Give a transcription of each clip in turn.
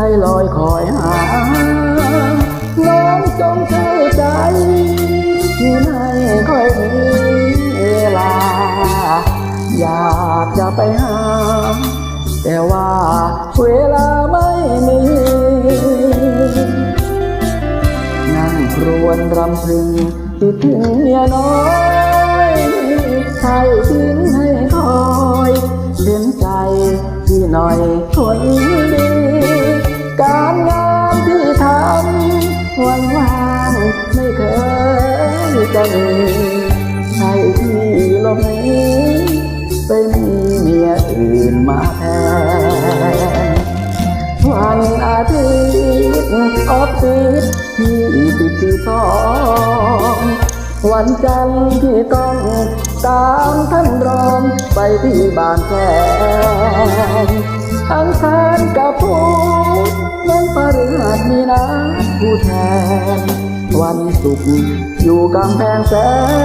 ใจลอยคอยหา น้องจงเข้าใจ ที่ไม่ค่อยมีเวลา อยากจะไปหา แต่ว่าเวลาไม่มีนั่งครวนรำพึงคิดถึงเมียน้อยใครทิ้งให้คอยเลี้ยงใจที่หน่อยคน ไม่เคยจะมีใช่ที่ลบหนีไปมีเมียอื่นมาแทนวันอาทิตย์ออฟฟิศที่ปิดที่สองวันจันทร์ที่ต้องตามท่านรองไปที่บ้านแฟนอังคารกับพุธวันพฤหัสมีนัดผู้แทน วันศุกร์อยู่กำแพงแส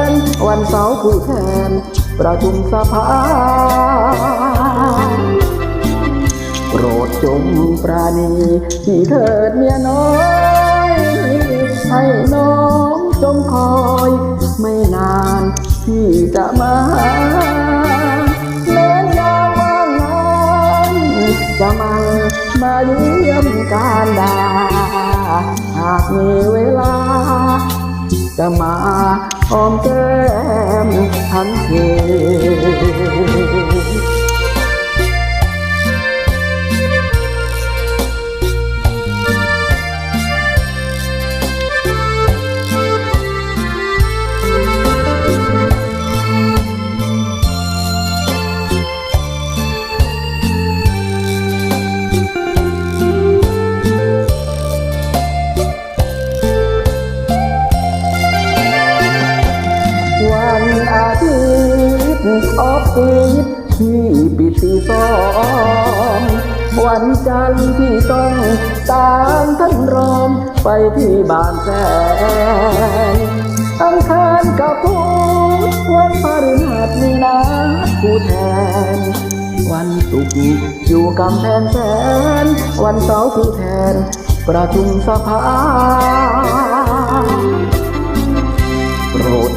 น วันเสาร์ผู้แทน ประชุมสภาโปรดจงปราณีที่เถิดเมียน้อย ให้น้องจงคอย ไม่นานที่จะมาแม้ยามว่างงานจะมามาเยี่ยมกา มาหอมแก้มทันที ออฟฟิศที่ปิดที่สองวันจันทร์ที่ต้องตามท่านรองไปที่บ้านแฟนอังคารกับพุธวันพฤหัสมีนัดผู้แทน วันศุกร์อยู่กำแพงแสน วันเสาร์ผู้แทน ประชุมสภา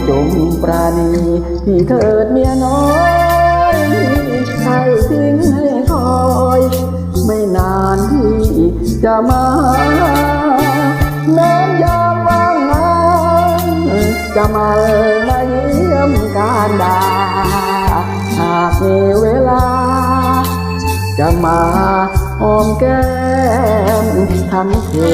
จงปราณีที่เถิดเมียน้อยใช่ทิ้งให้คอย ไม่นานที่จะมาแม้นยามว่างงานจะมามาเยี่ยมการดาหากมีเวลา จะมาหอมแก้มทันที